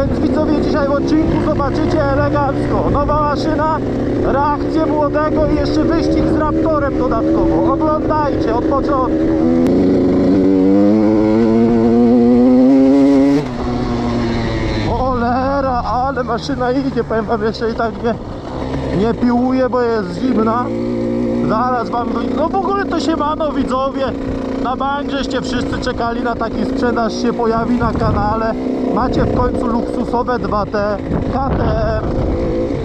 Więc widzowie dzisiaj w odcinku zobaczycie elegancko. Nowa maszyna, reakcję młodego i jeszcze wyścig z Raptorem dodatkowo. Oglądajcie od początku. Ale maszyna idzie, powiem wam jeszcze i tak nie, nie piłuje, bo jest zimna. Zaraz wam, no w ogóle to się mano widzowie. Na bank żeście wszyscy czekali na taki sprzedaż się pojawi na kanale. Macie w końcu luksusowe 2T KTM.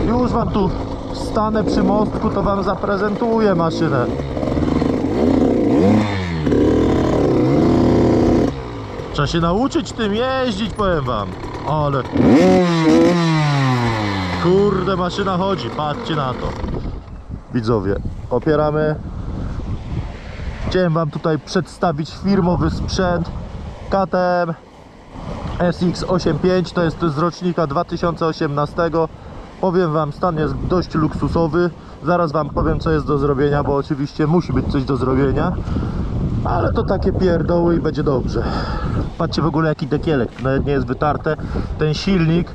Już wam tu stanę przy mostku, to wam zaprezentuję maszynę. Trzeba się nauczyć tym jeździć, powiem wam. Ale... Kurde, maszyna chodzi, patrzcie na to. Widzowie, opieramy. Chciałem wam tutaj przedstawić firmowy sprzęt KTM SX85, to jest z rocznika 2018. Powiem wam, stan jest dość luksusowy. Zaraz wam powiem, co jest do zrobienia, bo oczywiście musi być coś do zrobienia. Ale to takie pierdoły i będzie dobrze. Patrzcie w ogóle jaki dekielek, nawet nie jest wytarte. Ten silnik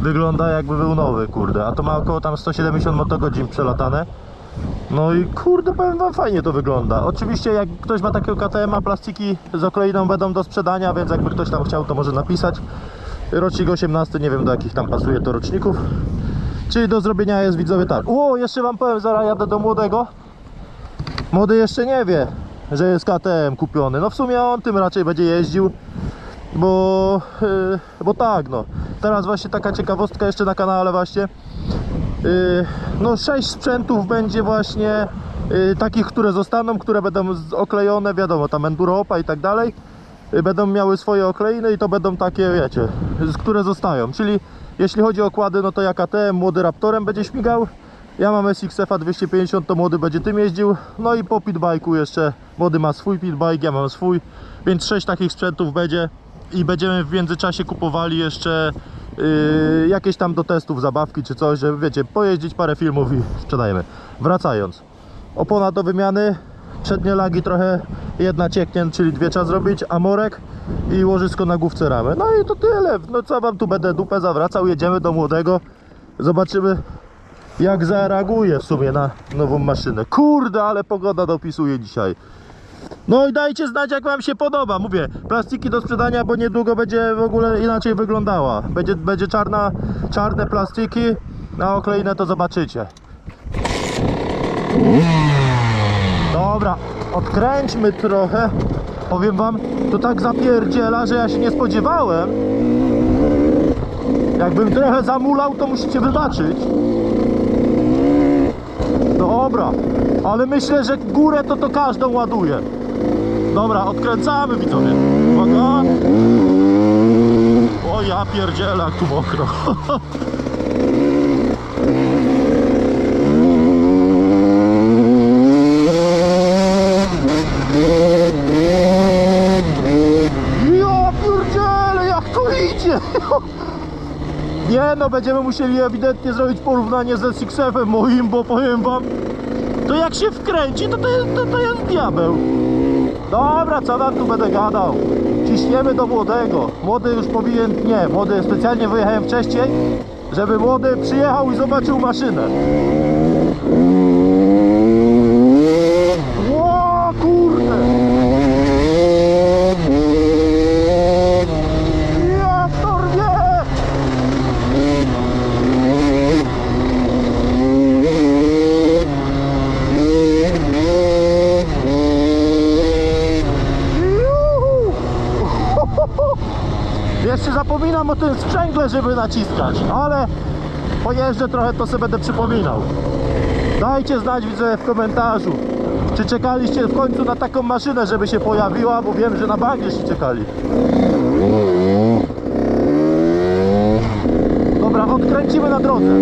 wygląda jakby był nowy, kurde. A to ma około tam 170 motogodzin przelatane. No i kurde, powiem wam, fajnie to wygląda. Oczywiście jak ktoś ma takiego KTM, a plastiki z okleiną będą do sprzedania, więc jakby ktoś tam chciał, to może napisać. Rocznik 18, nie wiem do jakich tam pasuje to roczników. Czyli do zrobienia jest widzowie tak. O, jeszcze wam powiem, zaraz jadę do młodego. Młody jeszcze nie wie, że jest KTM kupiony. No w sumie on tym raczej będzie jeździł, bo, yy, bo tak no. Teraz właśnie taka ciekawostka jeszcze na kanale właśnie. Yy, no sześć sprzętów będzie właśnie yy, takich, które zostaną, które będą oklejone, wiadomo, tam Enduro Opa i tak dalej. Yy, będą miały swoje okleiny i to będą takie, wiecie, które zostają. Czyli jeśli chodzi o okłady, no to ja KTM, młody Raptorem będzie śmigał. Ja mam SXF 250, to młody będzie tym jeździł. No i po pitbike'u jeszcze młody ma swój pitbike, ja mam swój. Więc sześć takich sprzętów będzie i będziemy w międzyczasie kupowali jeszcze yy, jakieś tam do testów zabawki czy coś, żeby wiecie, pojeździć parę filmów i sprzedajemy. Wracając. Opona do wymiany, przednie lagi trochę jedna cieknie, czyli dwie trzeba zrobić, amorek i łożysko na główce ramy. No i to tyle. No co wam tu będę dupę zawracał, jedziemy do młodego. Zobaczymy jak zareaguje w sumie na nową maszynę. Kurde, ale pogoda dopisuje dzisiaj. No i dajcie znać jak wam się podoba. Mówię, plastiki do sprzedania, bo niedługo będzie w ogóle inaczej wyglądała. Będzie, będzie czarna, czarne plastiki, na okleinę to zobaczycie. Dobra, odkręćmy trochę. Powiem wam, to tak zapierdziela, że ja się nie spodziewałem. Jakbym trochę zamulał, to musicie wybaczyć. Dobra, ale myślę, że górę to to każdą ładuje. Dobra, odkręcamy widzowie. Uwaga. O ja pierdzielę, jak tu mokro. Ja pierdzielę, jak to idzie! Nie no, będziemy musieli ewidentnie zrobić porównanie ze Sixefem moim, bo powiem wam, to jak się wkręci, to to jest, to, to jest diabeł. Dobra, co wam tu będę gadał? Ciśniemy do młodego. Młody już powinien, nie, młody specjalnie wyjechałem wcześniej, żeby młody przyjechał i zobaczył maszynę. Ło, kurde! Ja to rwie! Juhu! Jeszcze zapominam o tym sprzęgle, żeby naciskać, ale pojeżdżę trochę, to sobie będę przypominał. Dajcie znać, widzę w komentarzu, czy czekaliście w końcu na taką maszynę, żeby się pojawiła, bo wiem, że na bank żeście czekali. Dobra, odkręcimy na drodze.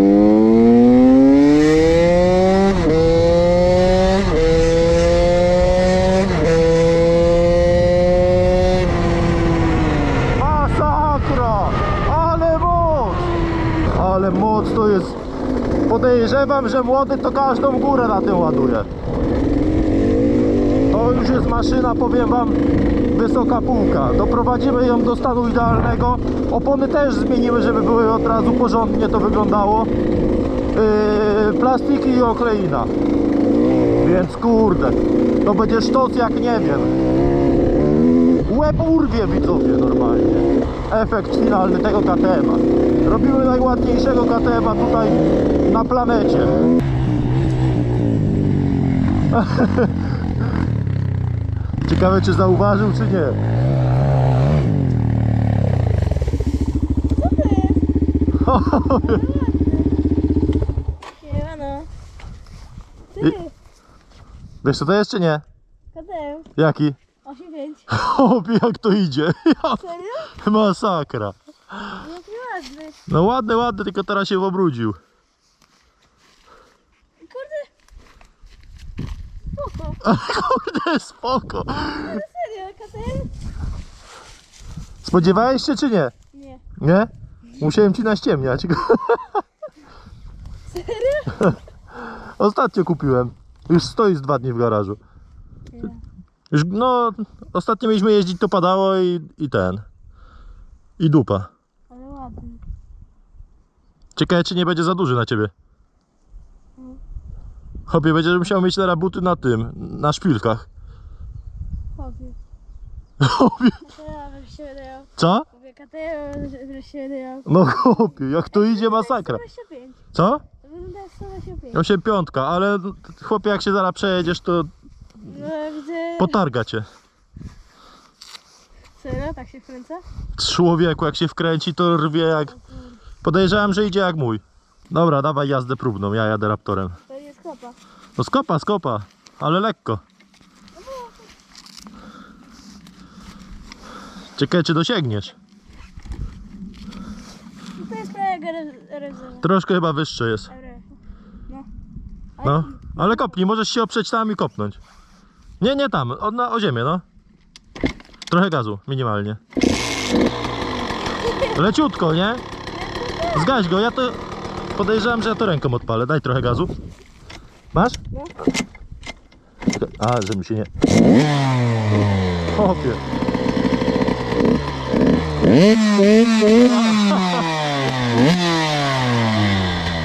Masakra! Ale moc! Ale moc to jest... Podejrzewam, że młody to każdą górę na tym ładuje. To już jest maszyna, powiem wam, wysoka półka. Doprowadzimy ją do stanu idealnego. Opony też zmienimy, żeby były od razu porządnie to wyglądało. Yy, plastiki i okleina. Więc kurde, to będzie sztos jak nie wiem. Łeb urwie widzowie normalnie. Efekt finalny tego KTM-a. Robimy najładniejszego KTM-a tutaj na planecie. Ciekawe czy zauważył czy nie. Siemano. Ty, Wiesz co to jest czy nie? KTM, Jaki? 8.5. O, jak to idzie. Ja, Serio? Masakra. Jaki ładny. No ładny, ładny, tylko teraz się obrudził. Kurde. Spoko. Kurde, spoko. Ale serio? Spodziewałeś się czy nie? Nie. Nie? Musiałem ci naściemniać. Serio? Ostatnio kupiłem. Już stoi z dwa dni w garażu. Już, no, ostatnio mieliśmy jeździć, to padało i, i ten. I dupa. Ale ładny. Ciekawe, czy nie będzie za duży na ciebie. Mm. Chłopie, będziesz musiał mieć teraz buty na tym, na szpilkach. Chłopie. Chłopie. Co? No chłopie, jak to idzie masakra. 125. Co? To wygląda jak 125. 8 piątka, ale chłopie, jak się zaraz przejedziesz, to No potarga cię. Serio? Tak się wkręca? Człowieku, jak się wkręci, to rwie jak... Podejrzewam, że idzie jak mój. Dobra, dawaj jazdę próbną, ja jadę Raptorem. To jest kopa. No skopa, skopa, ale lekko. Ciekawe, czy dosięgniesz. No to jest prawie. Troszkę chyba wyższe jest. No. No, ale kopnij, możesz się oprzeć tam i kopnąć. Nie, nie tam, o, na, o ziemię, no. Trochę gazu, minimalnie. Leciutko, nie? Zgaś go, ja to... Podejrzewam, że ja to ręką odpalę. Daj trochę gazu. Masz? A, że mi się nie... Chłopie.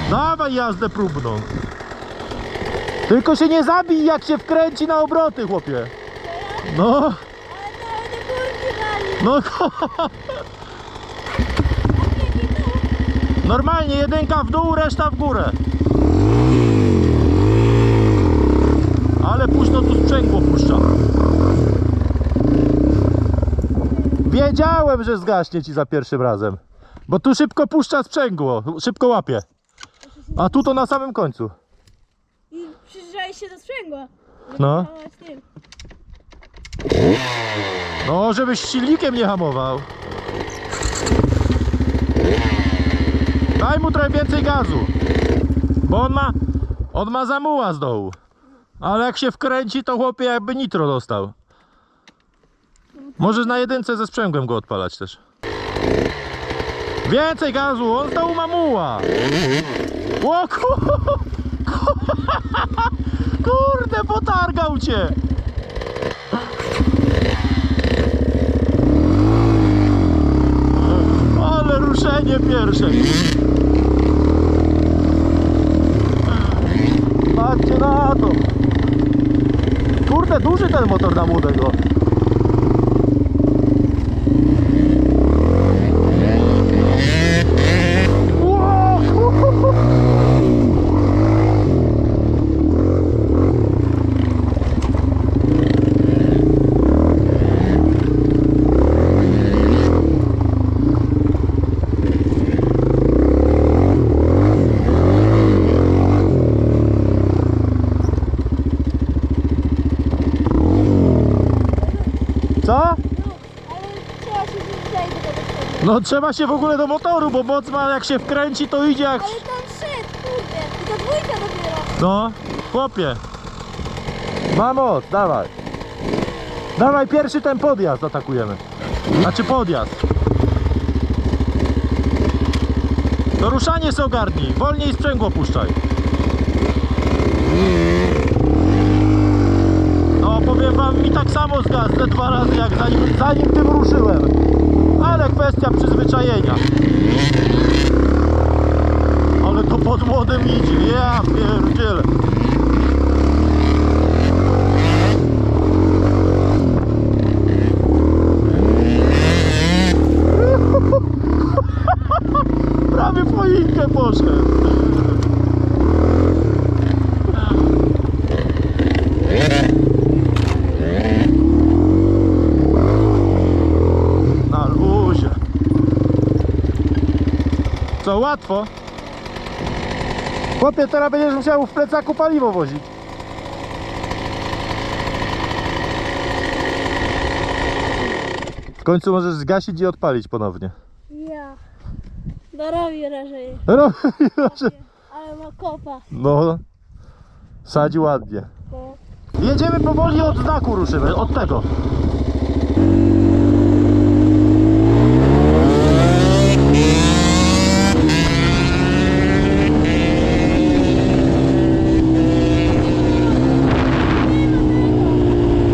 Dawaj jazdę próbną. Tylko się nie zabij, jak się wkręci na obroty, chłopie. No, Ale to te kurki dali. No. Normalnie jedynka w dół, reszta w górę. Ale późno tu sprzęgło puszcza. Wiedziałem, że zgaśnie ci za pierwszym razem. Bo tu szybko puszcza sprzęgło, szybko łapie. A tu to na samym końcu. I przyjrzałeś się do sprzęgła. No. No, żebyś silnikiem nie hamował. Daj mu trochę więcej gazu. Bo on ma. On ma zamuła z dołu. Ale jak się wkręci, to chłopie jakby nitro dostał. Możesz na jedynce ze sprzęgłem go odpalać też. Więcej gazu, on z dołu ma muła. O ku... Kurde, potargał cię. Ale ruszenie pierwsze. Patrzcie na to. Kurde, duży ten motor na młodego. Co? No, trzeba się w ogóle do motoru, bo moc ma jak się wkręci to idzie jak... Ale tam szedł, kurde. I to dwójka dopiero. No, chłopie. Ma moc, dawaj. Dawaj pierwszy ten podjazd atakujemy. Znaczy podjazd. To ruszanie se ogarnij, wolniej sprzęgło puszczaj. No powiem wam, wam mi tak samo zgasł te dwa razy jak zanim, zanim tym ruszyłem. Ale kwestia przyzwyczajenia. Ale to pod młodym idzie, ja pierdzielę. Prawie po inkę poszedł. Na luzie. Co, łatwo? Chłopie, teraz będziesz musiał w plecaku paliwo wozić. W końcu możesz zgasić i odpalić ponownie. Ja. Dorobi raczej. Robi- Ale ma kopa. No, sadzi ładnie. Bo... Jedziemy powoli od znaku ruszymy, od tego.